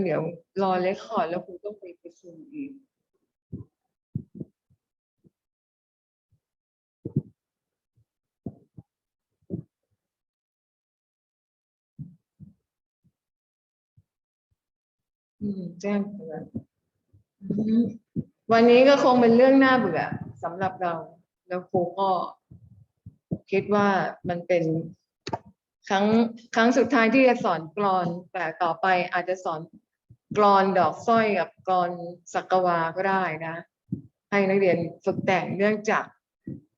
เดี๋ยวรอเลคคอร์ดแล้วครูต้องไปประชุมอีก อืมแจ้งเตือนวันนี้ก็คงเป็นเรื่องน่าเบื่อสำหรับเรา แล้วครูก็คิดว่ามันเป็นครั้งครั้งสุดท้ายที่จะสอนกลอน แต่ต่อไปอาจจะสอน กลอนดอกสร้อยกับกลอนสักวาก็ได้นะ ให้นักเรียนฝึกแต่งเนื่องจาก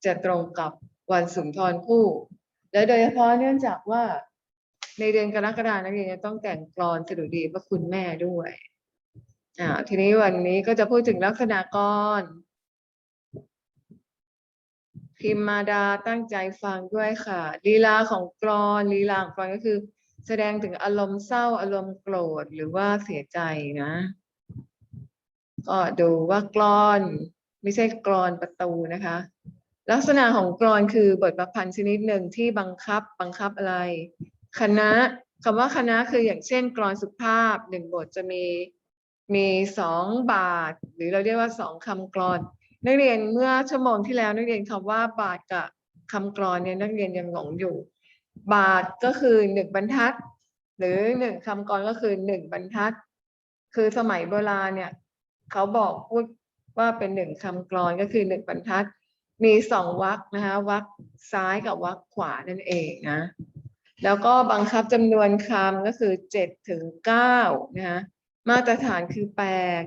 จะตรงกับวันสุนทรภู่และโดยเฉพาะเนื่องจากว่าในเดือนกรกฎานักเรียนจะต้องแต่งกลอนสดุดีพระคุณแม่ด้วยอ่าทีนี้วันนี้ก็จะพูดถึงลักษณะกรพิมมาดาตั้งใจฟังด้วยค่ะลีลาของกรอนลีลาของกรอนก็คือ แสดงถึงอารมณ์เศร้าอารมณ์โกรธหรือว่าเสียใจนะ ก็ดูว่ากรอน ไม่ใช่กรอนประตูนะคะ ลักษณะของกรอนคือบทประพันธ์ชนิดหนึ่งที่บังคับบังคับอะไรคณะคำว่าคณะคืออย่างเช่นกรอนสุภาพหนึ่งบทจะมีมีสองบาท หรือเราเรียกว่าสองคำกรอน นักเรียนเมื่อชั่วโมงที่แล้วนักเรียนคำว่าบาทกับคำกรอนเนี่ยนักเรียนยังหลงอยู่ บาทก็คือหนึ่งบรรทัด หรือหนึ่งคำกรก็คือหนึ่งบรรทัด คือสมัยโบราณเนี่ย เขาบอกพูดว่าเป็นหนึ่งคำกรอนก็คือหนึ่งบรรทัด มีสองวรรคนะคะวรรคซ้ายกับวรรคขวานั่นเองนะ แล้วก็บังคับจำนวนคำก็คือเจ็ดถึงเก้านะคะมาตรฐานคือแปด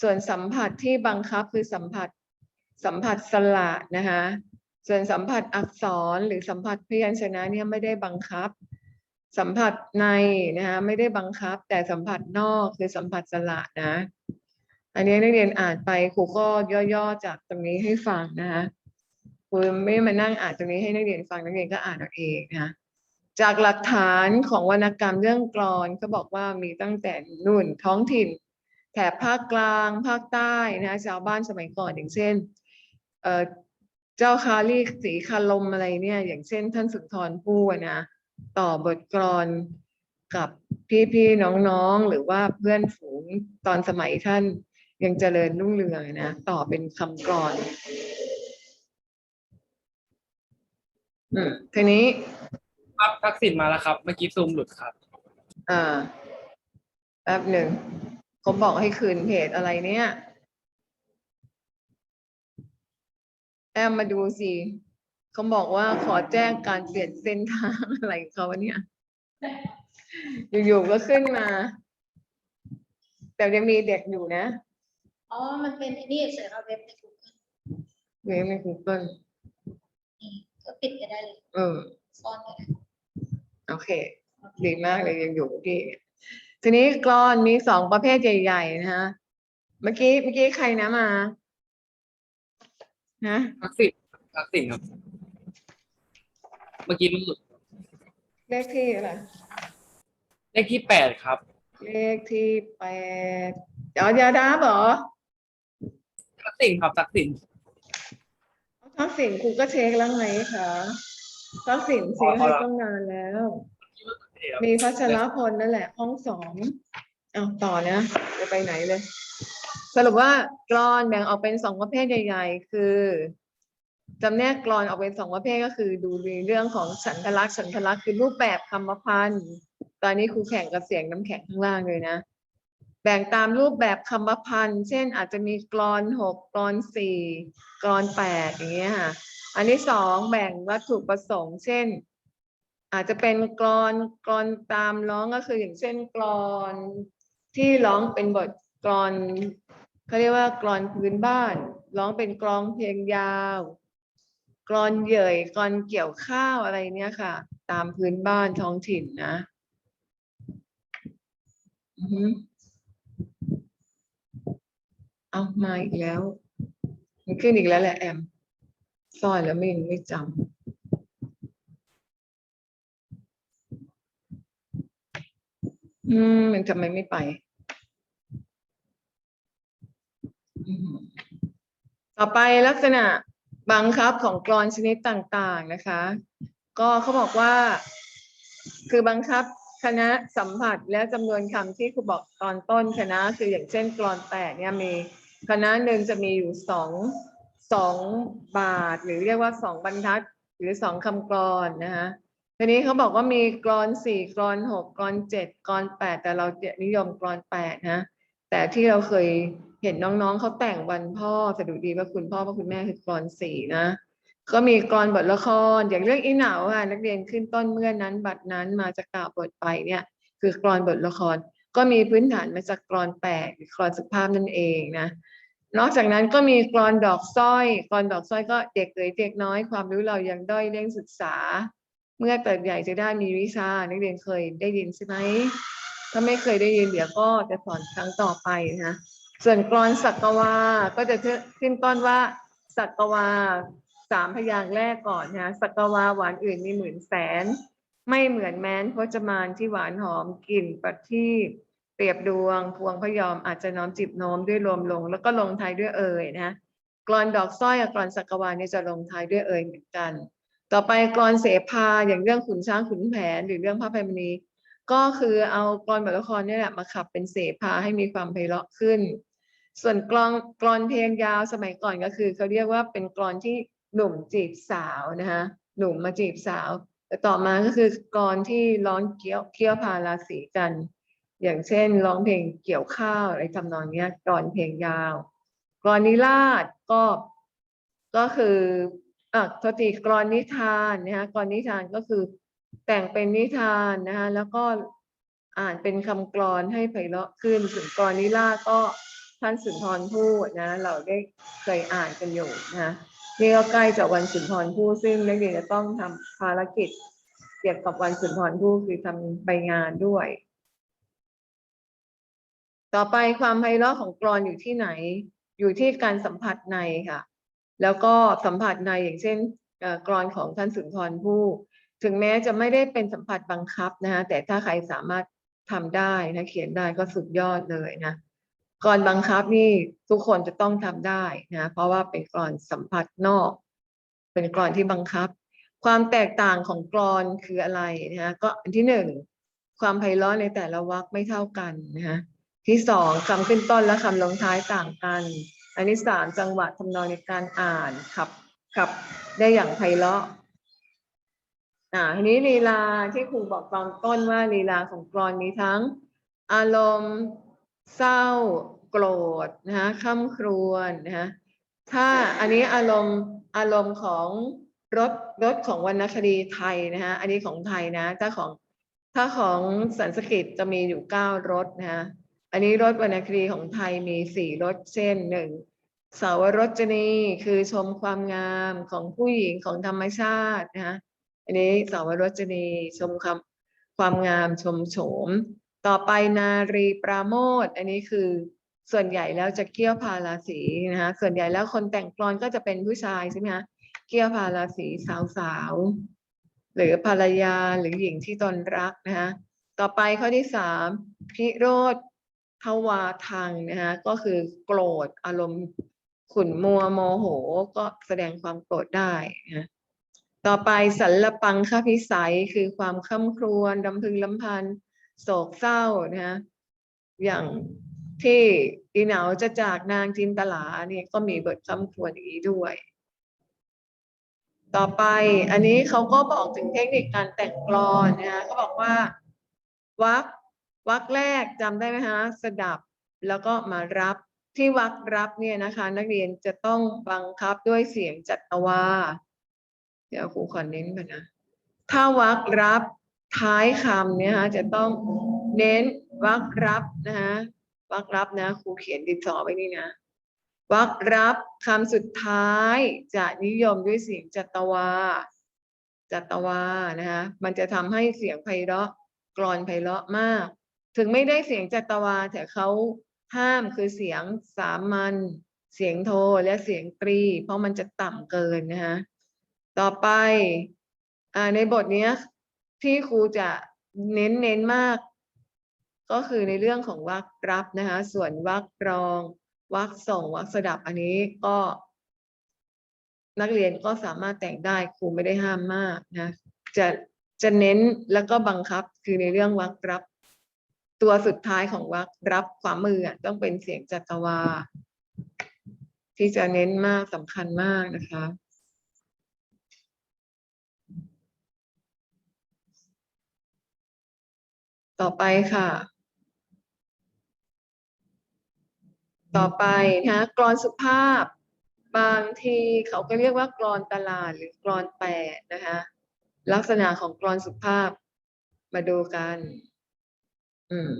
ส่วนสัมผัสที่บังคับคือสัมผัสสัมผัสสระนะคะ ส่วนสัมผัสอักษรหรือสัมผัสพยัญชนะเนี่ยไม่ได้บังคับ สัมผัสในนะคะไม่ได้บังคับ แต่สัมผัสนอกคือสัมผัสสระนะ อันนี้นักเรียนอ่านไปครูก็ย่อๆจากตรงนี้ให้ฟังนะคะครูไม่มานั่งอ่านตรงนี้ให้นักเรียนฟังนักเรียนก็อ่านเอาเองนะจากหลักฐานของวรรณกรรมเรื่องกลอนก็บอกว่ามีตั้งแต่นู่นท้องถิ่นแถบภาคกลางภาคใต้นะคะชาวบ้านสมัยก่อนอย่างเช่น เอ่อเจ้าคาลีสีคาลมอะไรเนี่ย อย่างเช่น ท่านสุนทรภู่อะนะต่อบทกลอนกับพี่ๆน้องๆ หรือว่าเพื่อนฝูงตอนสมัยท่านยังเจริญรุ่งเรืองนะ ต่อเป็นคำกลอนอืมทีนี้ครับทักษิณมาแล้วครับ เมื่อกี้ซูมหลุดครับ อ่าแป๊บหนึ่งเขาบอกให้คืนเพจอะไรเนี่ย แอมมาดูสิเขาบอกว่าขอแจ้งการเปลี่ยนเส้นทางอะไรของเขาเนี่ย อยู่ๆก็ขึ้นมา แต่ยังมีเด็กอยู่นะอ๋อ มันเป็นไอ้นี่เสือเราเว็บใน Google เว็บใน Google นี่ก็ปิดก็ได้เลย เออ ซ่อนก็ได้โอเค ดีมากเลยยังอยู่ที่ทีนี้กรอนมีสองประเภทใหญ่ๆนะฮะ เมื่อกี้เมื่อกี้ใครนะมา นะทักษิณทักษิณครับ เมื่อกี้มันหลุดเลขที่อะไรเลขที่แปดครับ เลขที่แปดอ๋อยาดาบเหรอทักษิณครับทักษิณทักษิณครูก็เช็คแล้วไงคะทักษิณเช็คให้ตั้งนานแล้ว มีพัชรพลนั่นแหละ ห้องสองเอาต่อนะจะไปไหนเลย สรุปว่ากรอนแบ่งออกเป็นสองประเภทใหญ่ๆ คือจำแนกกรอนออกเป็นสองประเภทก็คือดูในเรื่องของฉันทลักษณ์ฉันทลักษณ์คือรูปแบบคำพันธ์ตอนนี้ครูแข่งกับเสียงน้ำแข็งข้างล่างเลยนะ แบ่งตามรูปแบบคำพันธ์เช่นอาจจะมีกรอนหกกรอนสี่กรอนแปดอย่างเงี้ยค่ะอันที่สองแบ่งวัตถุประสงค์ เช่น อาจจะเป็นกรอนกรอนตามร้องก็คืออย่างเช่นกรอนที่ร้องเป็นบทกรอน เขาเรียกว่ากรอนพื้นบ้าน ร้องเป็นกลองเพลงยาว กรอนเหย่ยกรอนเกี่ยวข้าวอะไรเนี้ยค่ะ ตามพื้นบ้านท้องถิ่นนะอือฮึเอามาอีกแล้ว มันขึ้นอีกแล้วแหละแอมซ่อนแล้วไม่ไม่จำอืมมันทำไมไม่ไปอืม ต่อไปลักษณะบังคับของกรอนชนิดต่างๆนะคะ ก็เขาบอกว่า คือบังคับคณะสัมผัสและจำนวนคำที่ครูบอกตอนต้นคณะ คืออย่างเช่นกรอนแปดเนี่ยมีคณะหนึ่งจะมีอยู่สองสองบาท หรือเรียกว่าสองบรรทัด หรือสองคำกรอนนะคะทีนี้เขาบอกว่ามีกรอนสี่กรอนหกกรอนเจ็ดกรอนแปดแต่เรานิยมกรอนแปดนะแต่ที่เราเคย เห็นน้องๆเขาแต่งวันพ่อสะดุดีพระคุณพ่อพระคุณแม่คือกรอนสีนะก็มีกรอนบทละครอย่างเรื่องอีเหนาค่ะนักเรียนขึ้นต้นเมื่อนั้น บัดนั้นมาจะกล่าวบทไปเนี่ย คือกรอนบทละคร ก็มีพื้นฐานมาจากกรอนแปดหรือกรอนสุภาพนั่นเองนะนอกจากนั้นก็มีกรอนดอกสร้อยกรอนดอกสร้อยก็เด็กเอ๋ยเด็กน้อยความรู้เรายังด้อยเรื่องศึกษา เมื่อเติบใหญ่จะได้มีวิชานักเรียนเคยได้ยินใช่ไหมถ้าไม่เคยได้ยินเดี๋ยวก็จะสอนครั้งต่อไปนะ ส่วนกรอนสักวา ก็จะขึ้นต้นว่าสักวาสามพยางค์แรกก่อนนะสักวาหวานอื่นมีหมื่นแสน ไม่เหมือนแม้นพจมานที่หวานหอมกลิ่นประทีปเปรียบดวง พวงพยอมอาจจะน้อมจิบโน้มด้วยรวมลง แล้วก็ลงท้ายด้วยเอ่ยนะกรอนดอกสร้อยกับกรอนสักวาเนี่ยจะลงท้ายด้วยเอ่ยเหมือนกัน ต่อไปกรอนเสภาอย่างเรื่องขุนช้างขุนแผนหรือเรื่องพระไพมณีก็คือเอากรอนบทละครเนี่ยแหละมาขับเป็นเสภาให้มีความไพเราะขึ้น ส่วนกลอนกรอนเพลงยาวสมัยก่อนก็คือเขาเรียกว่าเป็นกรอนที่หนุ่มจีบสาวนะคะหนุ่มมาจีบสาว แต่ต่อมาก็คือกรอนที่ร้องเกี่ยวเคี่ยวพาราสีกัน อย่างเช่นร้องเพลงเกี่ยวข้าวอะไรทำนองเนี้ยกรอนเพลงยาวกรอนนิราศก็ก็คืออะทษทีกรอนนิทานนะคะกรอนนิทานก็คือแต่งเป็นนิทานนะคะแล้วก็อ่านเป็นคำกรอนให้ไพเราะขึ้นส่วนกรอนนิราศก็ ท่านสุนทรภู่นะ เราได้เคยอ่านกันอยู่นะนี่ก็ใกล้จะวันสุนทรภู่ซึ่งนักเรียนจะต้องทำภารกิจ เกี่ยวกับวันสุนทรภู่คือทำใบงานด้วย ต่อไปความไพเราะของกรอนอยู่ที่ไหน อยู่ที่การสัมผัสในค่ะ แล้วก็สัมผัสในอย่างเช่นกรอนของท่านสุนทรภู่ถึงแม้จะไม่ได้เป็นสัมผัสบังคับนะคะแต่ถ้าใครสามารถทำได้นะเขียนได้ก็สุดยอดเลยนะ กรอนบังคับนี่ทุกคนจะต้องทำได้นะเพราะว่าเป็นกรอนสัมผัสนอก เป็นกรอนที่บังคับ ความแตกต่างของกรอนคืออะไรนะคะก็อันที่หนึ่งความไพเราะในแต่ละวรรคไม่เท่ากันนะคะที่สองคำขึ้นต้นและคำลงท้ายต่างกัน อันที่สามจังหวะทำนองในการอ่านขับขับได้อย่างไพเราะอ่าทีนี้ลีลาที่ครูบอกตอนต้นว่าลีลาของกรอนมีทั้ง อารมณ์ เศร้า โกรธนะคะข้ามครวญนะคะถ้าอันนี้อารมณ์อารมณ์ของรถรถของวรรณคดีไทยนะคะอันนี้ของไทยนะถ้าของถ้าของสันสกฤตจะมีอยู่เก้ารถนะคะอันนี้รถวรรณคดีของไทยมีสี่รถเช่นหนึ่งสาวรจนีคือชมความงามของผู้หญิงของธรรมชาตินะคะอันนี้สาวรจนีชมความความงามชมโฉม ต่อไปนารีปราโมทอันนี้คือส่วนใหญ่แล้วจะเกี่ยวพาราสีนะคะส่วนใหญ่แล้วคนแต่งกลอนก็จะเป็นผู้ชายใช่ไหมคะเกี่ยวพาราสีสาวๆหรือภรรยาหรือหญิงที่ตนรักนะคะต่อไปข้อที่สามพิโรธทวาทังนะคะก็คือโกรธอารมณ์ขุ่นมัวโมโหก็แสดงความโกรธได้นะต่อไปสัลลปังคพิสัยคือความค่ำครวญรำพึงลำพัน โศกเศร้านะฮะอย่างที่อีเหนาจะจากนางจินตลาเนี่ยก็มีบทค่ำครวญอย่างนี้ด้วย ต่อไปอันนี้เขาก็บอกถึงเทคนิคการแต่งกลอนนะฮะเขาบอกว่าวักวักแรกจำได้ไหมฮะสดับแล้วก็มารับที่วักรับเนี่ยนะคะ นักเรียนจะต้องบังคับด้วยเสียงจัตวา เดี๋ยวครูขอเน้นก่อนนะ ถ้าวักรับ ท้ายคำเนี่ยฮะจะต้องเน้นวักรับนะฮะวักรับนะครูเขียนดินสอไว้นี่นะวักรับคำสุดท้ายจะนิยมด้วยเสียงจัตวา จัตวานะฮะมันจะทำให้เสียงไพเราะกรอนไพเราะมาก ถึงไม่ได้เสียงจัตวาแต่เขาห้ามคือเสียงสามัญเสียงโทและเสียงตรี เพราะมันจะต่ำเกินนะฮะต่อไปอในบทเนี้ย ที่ครูจะเน้นเน้นมาก ก็คือในเรื่องของวรรครับนะคะ ส่วนวรรครองวรรคส่งวรรคสดับอันนี้ก็ นักเรียนก็สามารถแต่งได้ครูไม่ได้ห้ามมากนะ จะจะเน้นแล้วก็บังคับคือในเรื่องวรรครับ ตัวสุดท้ายของวรรครับขวามือต้องเป็นเสียงจัตวา ที่จะเน้นมากสำคัญมากนะคะ ต่อไปค่ะ ต่อไปนะคะกรอนสุภาพ บางทีเขาก็เรียกว่ากรอนตลาดหรือกรอนแปดนะคะลักษณะของกรอนสุภาพมาดูกัน อืม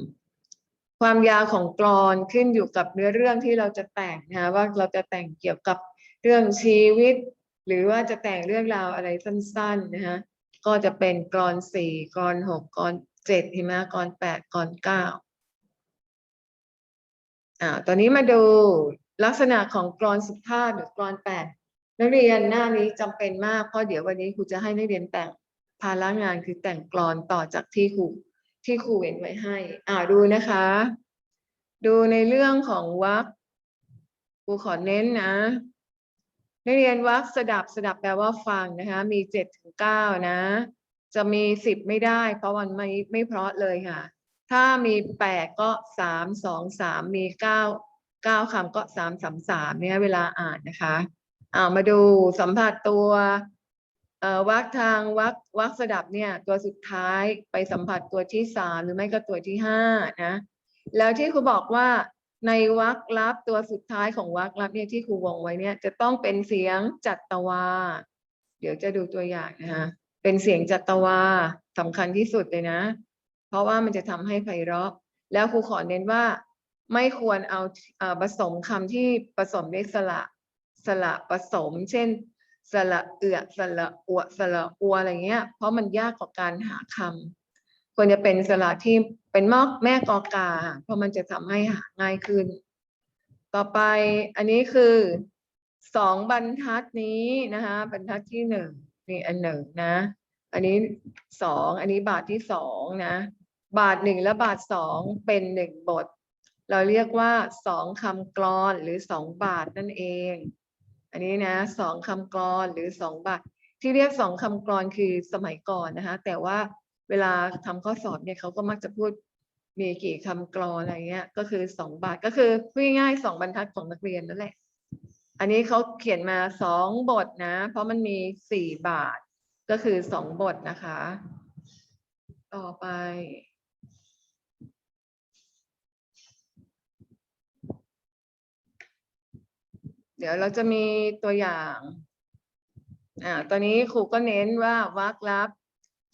ความยาวของกรอนขึ้นอยู่กับเนื้อเรื่องที่เราจะแต่งนะคะว่าเราจะแต่งเกี่ยวกับเรื่องชีวิต หรือว่าจะแต่งเรื่องราวอะไรสั้น ๆ นะคะก็จะเป็นกรอนสี่กรอนหกกรอน เจ็ดเห็นไหมกรอนแปดกรอนเก้าอ่าตอนนี้มาดูลักษณะของกรอนสุภาพหรือกรอนแปดนักเรียนหน้านี้จำเป็นมากเพราะเดี๋ยววันนี้ครูจะให้นักเรียนแต่งภาระงานคือแต่งกรอนต่อจากที่ครูที่ครูเว้นไว้ให้ อ่าดูนะคะ ดูในเรื่องของวรรคครูขอเน้นนะนักเรียนวรรคสดับสดับแปลว่าฟังนะคะ มีเจ็ดถึงเก้านะ จะมีสิบไม่ได้ เพราะมันไม่ไม่เพราะเลยค่ะ ถ้ามีแปดก็สามสองสามมีเก้าเก้าคำก็สามสามสามเนี่ยเวลาอ่านนะคะอ่ามาดูสัมผัสตัววักทางวักวักสดับเนี่ยตัวสุดท้ายไปสัมผัสตัวที่สามหรือไม่ก็ตัวที่ห้านะแล้วที่ครูบอกว่าในวักลับตัวสุดท้ายของวักลับเนี่ยที่ครูวงไว้เนี่ยจะต้องเป็นเสียงจัตวา เดี๋ยวจะดูตัวอย่างนะคะ เป็นเสียงจัตวาสำคัญที่สุดเลยนะ เพราะว่ามันจะทำให้ไพเราะ แล้วครูขอเน้นว่า ไม่ควรเอาผสมคำที่ผสมด้วยสระสระผสม เช่นสระเอือสระอวสระอัวอะไรเงี้ย เพราะมันยากกว่าการหาคำควรจะเป็นสระที่เป็นมอกแม่กอกา เพราะมันจะทำให้หาง่ายขึ้น ต่อไปอันนี้คือสองบรรทัดนี้นะคะ บรรทัดที่หนึ่ง นี่อันหนึ่งนะ อันนี้สองอันนี้บาทที่สองนะ บาทหนึ่งและบาทสองเป็นหนึ่งบท เราเรียกว่าสองคำกรอนหรือสองบาทนั่นเอง อันนี้นะสองคำกรอนหรือสองบาท ที่เรียกสองคำกรอนคือสมัยก่อนนะคะ แต่ว่าเวลาทำข้อสอบเนี่ยเขาก็มักจะพูดมีกี่คำกรอนอะไรเงี้ย ก็คือสองบาทก็คือพูดง่ายๆสองบรรทัดของนักเรียนนั่นแหละ อันนี้เขาเขียนมาสองบทนะ เพราะมันมีสี่บาท ก็คือสองบทนะคะ ต่อไป เดี๋ยวเราจะมีตัวอย่างอ่าตอนนี้ครูก็เน้นว่าวรรคลับ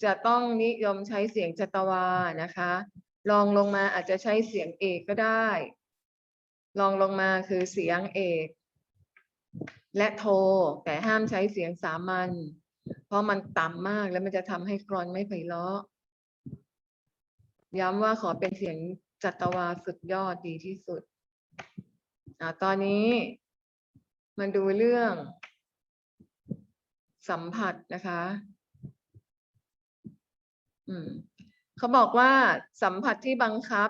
จะต้องนิยมใช้เสียงจัตวานะคะลองลงมาอาจจะใช้เสียงเอกก็ได้ ลองลงมาคือเสียงเอก และโท แต่ห้ามใช้เสียงสามัญเพราะมันต่ำมากแล้วมันจะทำให้กรอนไม่ไพเราะ ย้ำว่าขอเป็นเสียงจัตวาสุดยอดดีที่สุดอ่าตอนนี้มาดูเรื่อง สัมผัสนะคะ อืมเขาบอกว่าสัมผัสที่บังคับ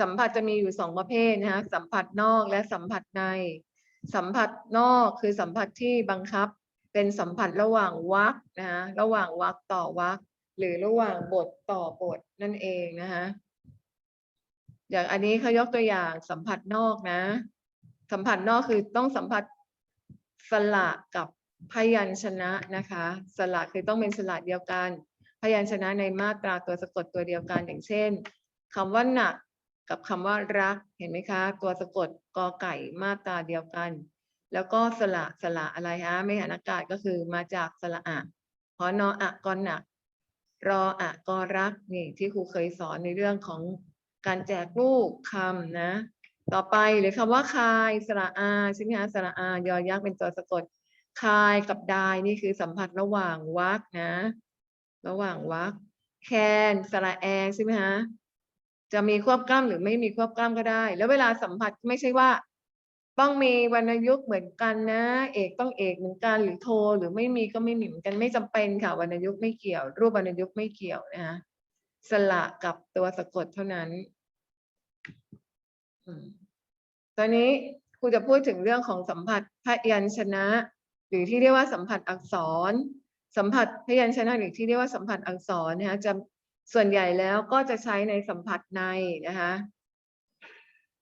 สัมผัสจะมีอยู่สองประเภทนะคะสัมผัสนอกและสัมผัสใน สัมผัสนอกคือสัมผัสที่บังคับ เป็นสัมผัสระหว่างวรรคนะคะระหว่างวรรคต่อวรรคหรือระหว่างบทต่อบทนั่นเองนะคะอย่างอันนี้เขายกตัวอย่างสัมผัสนอกนะ สัมผัสนอกคือต้องสัมผัสสระกับพยัญชนะนะคะสระคือต้องเป็นสระเดียวกัน พยัญชนะในมาตราตัวสะกดตัวเดียวกันอย่างเช่นคำว่าหนัก กับคำว่ารักเห็นไหมคะ ตัวสะกดกอไก่มาตราเดียวกัน แล้วก็สระสระอะไรฮะไม่หันอากาศก็คือมาจากสระอะพอนออะกอหนัก รออะกอรักนี่ที่ครูเคยสอนในเรื่องของการแจกลูกคำนะ ต่อไปหรือคำว่าคายสระอาใช่ไหมคะสระอายอยักษ์เป็นตัวสะกดคายกับดายนี่คือสัมผัสระหว่างวรรคนะ ระหว่างวรรคแคนสระแอใช่ไหมคะ จะมีควบกล้ำหรือไม่มีควบกล้ำก็ได้ แล้วเวลาสัมผัสไม่ใช่ว่า ต้องมีวรรณยุกต์เหมือนกันนะ เอกต้องเอกเหมือนกันหรือโทหรือไม่มีก็ไม่มีเหมือนกันไม่จำเป็นค่ะวรรณยุกต์ไม่เกี่ยว รูปวรรณยุกต์ไม่เกี่ยวนะคะสระกับตัวสะกดเท่านั้นอตอนนี้ครูจะพูดถึงเรื่องของสัมผัสพยัญชนะ หรือที่เรียกว่าสัมผัสอักษร สัมผัสพยัญชนะหรือที่เรียกว่าสัมผัสอักษรนะคะจะ ส่วนใหญ่แล้วก็จะใช้ในสัมผัสในนะคะ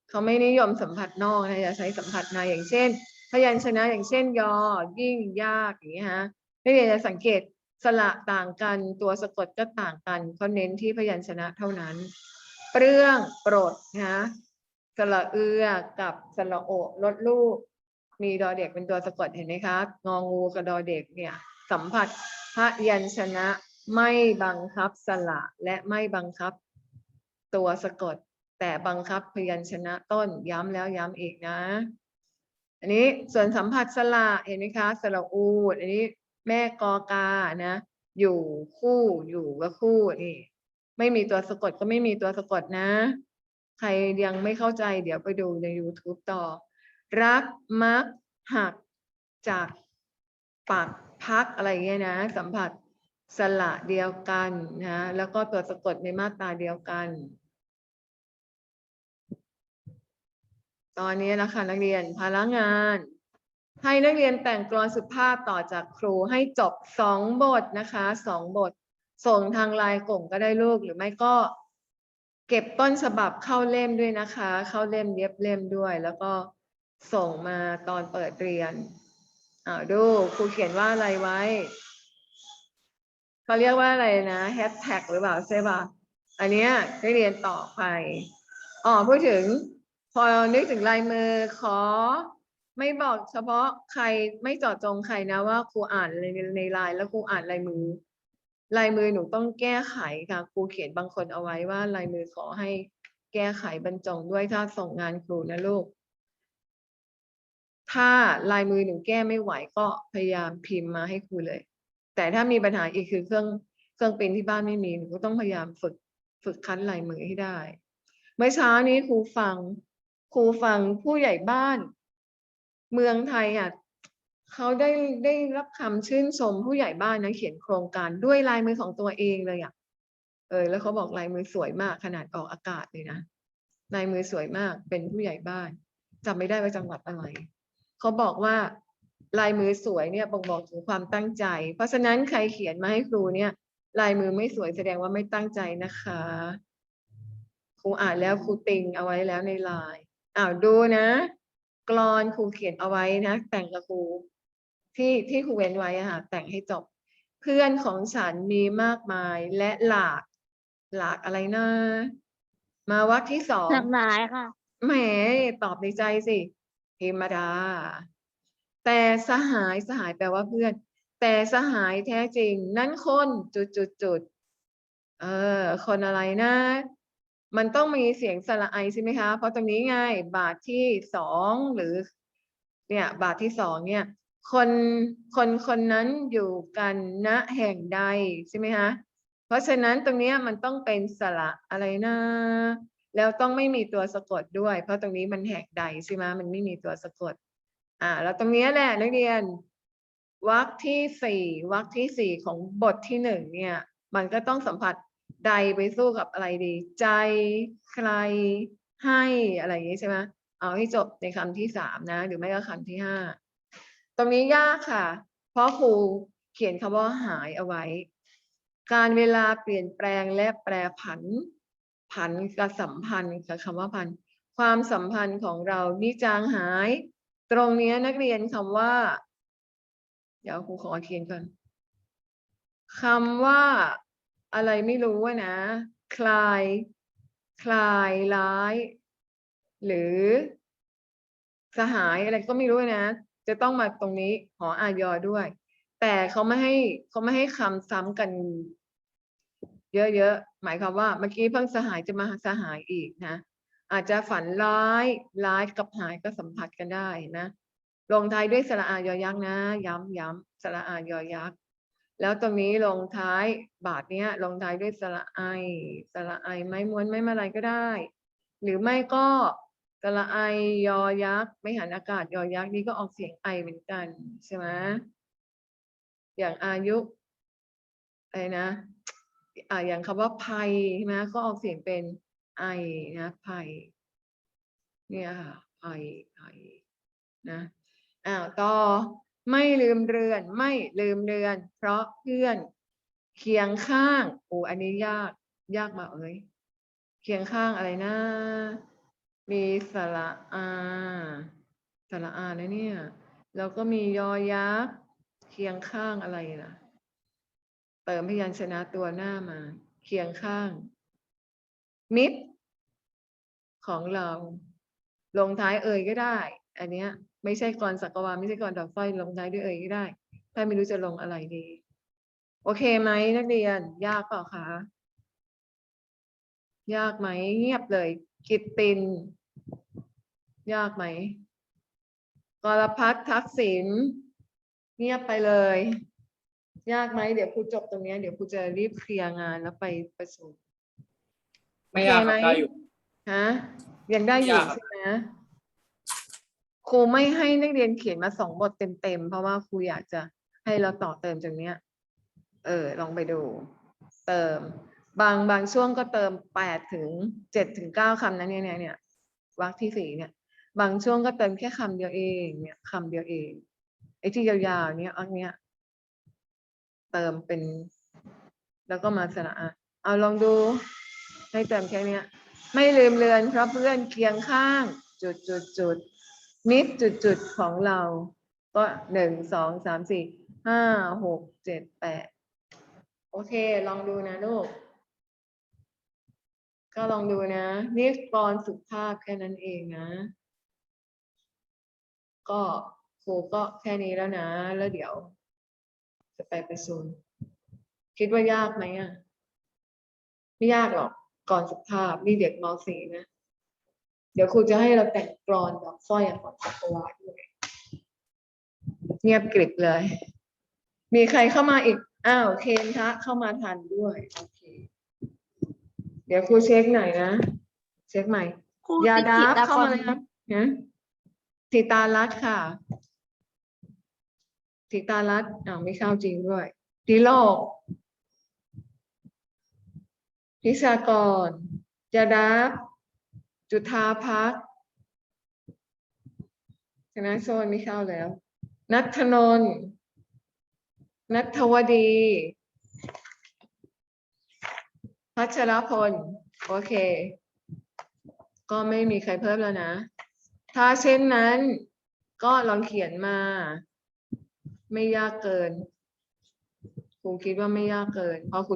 เขาไม่นิยมสัมผัสนอกนะจะใช้สัมผัสในอย่างเช่น พยัญชนะอย่างเช่นยอ ยิ่งยากอย่างนี้ยฮะนักเรียนจะสังเกตสระต่างกันตัวสะกดก็ต่างกันเขาเน้นที่พยัญชนะเท่านั้น เปรื่อง โปรดนะสระเอือกับสระโอลดลูก มีดอเด็กเป็นตัวสะกดเห็นไหมคะงองูกับดอเด็กเนี่ย สัมผัสพยัญชนะ ไม่บังคับสระและไม่บังคับตัวสะกด แต่บังคับพยัญชนะต้นย้ำแล้วย้ำอีกนะ อันนี้ส่วนสัมผัสสระเห็นไหมคะสระอูดอันนี้แม่กอกานะ อยู่คู่อยู่กับคู่นี่ ไม่มีตัวสะกดก็ไม่มีตัวสะกดนะ ใครยังไม่เข้าใจเดี๋ยวไปดูใน YouTube ต่อ รักมักหักจากปักพักอะไรเงี้ยนะ สัมผัส สระเดียวกันนะแล้วก็ตัวสะกดในมาตราเดียวกัน ตอนนี้นะคะนักเรียนพาระงาน ให้นักเรียนแต่งกลอนสุภาพต่อจากครูให้จบสองบทนะคะสองบท ส่งทางไลน์กลุ่มก็ได้ลูกหรือไม่ก็เก็บต้นฉบับเข้าเล่มด้วยนะคะ เข้าเล่มเย็บเล่มด้วย แล้วก็ส่งมาตอนเปิดเรียนอ่าวดูครูเขียนว่าอะไรไว้ เขาเรียกว่าอะไรนะแฮชแท็กหรือเปล่าใช่ป่ะอันเนี้ยได้เรียนต่อไปอ๋อพูดถึง พอนึกถึงลายมือขอ ไม่บอกเฉพาะใครไม่เจาะจงใครนะว่าครูอ่านในในไลน์แล้วครูอ่านลายมือ ลายมือหนูต้องแก้ไขค่ะครูเขียนบางคนเอาไว้ว่าลายมือขอให้แก้ไขบรรจงด้วยถ้าส่งงานครูนะลูก ถ้าลายมือหนูแก้ไม่ไหวก็พยายามพิมพ์มาให้ครูเลย แต่ถ้ามีปัญหาอีกคือเครื่องเครื่องปริ้นที่บ้านไม่มีหนูก็ต้องพยายามฝึกฝึกคัดลายมือให้ได้ เมื่อเช้านี้ครูฟังครูฟังผู้ใหญ่บ้าน เมืองไทยอะเขาได้ได้รับคำชื่นชมผู้ใหญ่บ้านนะเขียนโครงการด้วยลายมือของตัวเองเลยอะเออแล้วเขาบอกลายมือสวยมากขนาดออกอากาศเลยนะลายมือสวยมากเป็นผู้ใหญ่บ้านจำไม่ได้ว่าจังหวัดอะไรเขาบอกว่า ลายมือสวยเนี่ยบ่งบอกถึงความตั้งใจ เพราะฉะนั้นใครเขียนมาให้ครูเนี่ย ลายมือไม่สวยแสดงว่าไม่ตั้งใจนะคะ ครูอ่านแล้วครูติงเอาไว้แล้วในไลน์อ้าวดูนะ กรอนครูเขียนเอาไว้นะ แต่งกับครูที่ที่ครูเว้นไว้อะค่ะแต่งให้จบ เพื่อนของฉันมีมากมายและหลาก หลากอะไรนะ มาวักที่สองหลากหลายค่ะแหมตอบในใจสิเฮมาดา แต่สหายสหายแปลว่าเพื่อน แต่สหายแท้จริง นั้นคนจุดจุดจุดเออคนอะไรนะ มันต้องมีเสียงสระไอใช่ไหมคะ เพราะตรงนี้ไงบาทที่สองหรือ เนี่ย บาทที่สองเนี่ย คนคนคนนั้นอยู่กันณแห่งใดใช่ไหมคะเพราะฉะนั้นตรงนี้มันต้องเป็นสระอะไรนะ แล้วต้องไม่มีตัวสะกดด้วย เพราะตรงนี้มันแหกใดใช่ไหมมันไม่มีตัวสะกด อ่าแล้วตรงนี้แหละนักเรียนวรรคที่สี่วรรคที่สี่ของบทที่หนึ่งเนี่ย มันก็ต้องสัมผัสใดไปสู้กับอะไรดี ใจใครให้อะไรอย่างนี้ใช่ไหมเอาให้จบในคำที่สามนะ หรือไม่ก็คำที่ห้าตรงนี้ยากค่ะ เพราะครูเขียนคำว่าหายเอาไว้ การเวลาเปลี่ยนแปลงและแปรผัน ผันกับสัมพันธ์กับคำว่าพัน ความสัมพันธ์ของเรานี่จางหาย ตรงนี้นักเรียนคำว่า เดี๋ยวครูขอเขียนก่อนคำว่า อะไรไม่รู้อะนะ คลาย คลายร้าย หรือสหายอะไรก็ไม่รู้นะ จะต้องมาตรงนี้หออายอด้วย แต่เขาไม่ให้เขาไม่ให้คำซ้ำกัน เยอะๆหมายความว่าเมื่อกี้เพิ่งสหายจะมาสหายอีกนะ อาจจะฝันร้ายร้ายกับหายก็สัมผัสกันได้นะ ลงท้ายด้วยสระอายอยักษ์นะ ย้ำย้ำสระอายอยักษ์แล้วตรงนี้ลงท้ายบาทเนี้ย ลงท้ายด้วยสระไอสระไอไม้ม้วนไม้มาลายก็ได้ หรือไม่ก็สระไอยอยักษ์ไม่หันอากาศยอยักษ์นี่ก็ออกเสียงไอเหมือนกันใช่ไหมอย่างอายุอะไรนะอ่าอย่างคำว่าภัยใช่ไหมก็ออกเสียงเป็น ไอนะภัยเนี่ยค่ะภัยภัยนะอ้าวต่อไม่ลืมเรือน ไม่ลืมเรือน เพราะเพื่อนเคียงข้างโอ้อันนี้ยากยากมากเอ้ยเคียงข้างอะไรนะ มีสระอาสระอานะเนี่ยแล้วก็มียอยักษ์เคียงข้างอะไรนะเติมพยัญชนะตัวหน้ามา เคียงข้าง มิตร ของเรา ลงท้ายเอ่ยก็ได้ อันเนี้ย ไม่ใช่กรสักกวาไม่ใช่กรดอกสร้อยลงท้ายด้วยเอ่ยก็ได้ ถ้าไม่รู้จะลงอะไรดี โอเคไหมนักเรียน ยากเปล่าคะยากไหมเงียบเลย กิตติน ยากไหมกรพัฒน์ทักษิณเงียบไปเลย ยากไหมเดี๋ยวครูจบตรงเนี้ยเดี๋ยวครูจะรีบเคลียร์งานแล้วไปประชุมไม่ยากโอเคไหมครับได้อยู่ ฮะยังได้อยู่ยากครับใช่ไหมครูไม่ให้นักเรียนเขียนมาสองบทเต็มๆเพราะว่าครูอยากจะให้เราต่อเติมจากเนี้ย เออ ลองไปดู เติม บางบางช่วงก็เติมแปดถึงเจ็ดถึงเก้าคำนะเนี่ยเนี่ยเนี่ยวรรคที่สี่เนี่ย บางช่วงก็เติมแค่คำเดียวเองเนี่ยคำเดียวเองไอ้ที่ยาวๆเนี่ยอันเนี้ย เติมเป็น แล้วก็มาสระอะเอาลองดู ให้เติมแค่เนี้ย ไม่ลืมเลือนเพราะเพื่อนเคียงข้างจุดจุดจุดมิตรจุดจุดของเรา ก็หนึ่งสองสามสี่ห้าหกเจ็ดแปดโอเค ลองดูนะลูก ก็ลองดูนะ นี่กรสุภาพแค่นั้นเองนะ ก็ครูก็แค่นี้แล้วนะ แล้วเดี๋ยว จะไปประชุมคิดว่ายากไหมอะ ไม่ยากหรอก ก่อนสุภาพนี่เด็กมสี่นะ เดี๋ยวครูจะให้เราแต่งกรอนดอกสร้อยอักษรจักรวาลด้วย เงียบกริบเลย มีใครเข้ามาอีก อ้าวเคนทะเข้ามาทันด้วย โอเค เดี๋ยวครูเช็คหน่อยนะ เช็คใหม่ครูยาติดาขิบตะเข้ากมาอนเลยนะนะทิตารัตน์ค่ะทิตารัตน์อ้าวไม่เข้าจริงด้วยทิโลก พิชากรยาดาบจุธาพักชนะโซนไม่เข้าแล้ว นัทนนท์นัทวดี พัชรพล โอเค ก็ไม่มีใครเพิ่มแล้วนะ ถ้าเช่นนั้นก็ลองเขียนมา ไม่ยากเกินครูคิดว่าไม่ยากเกินเพราะครู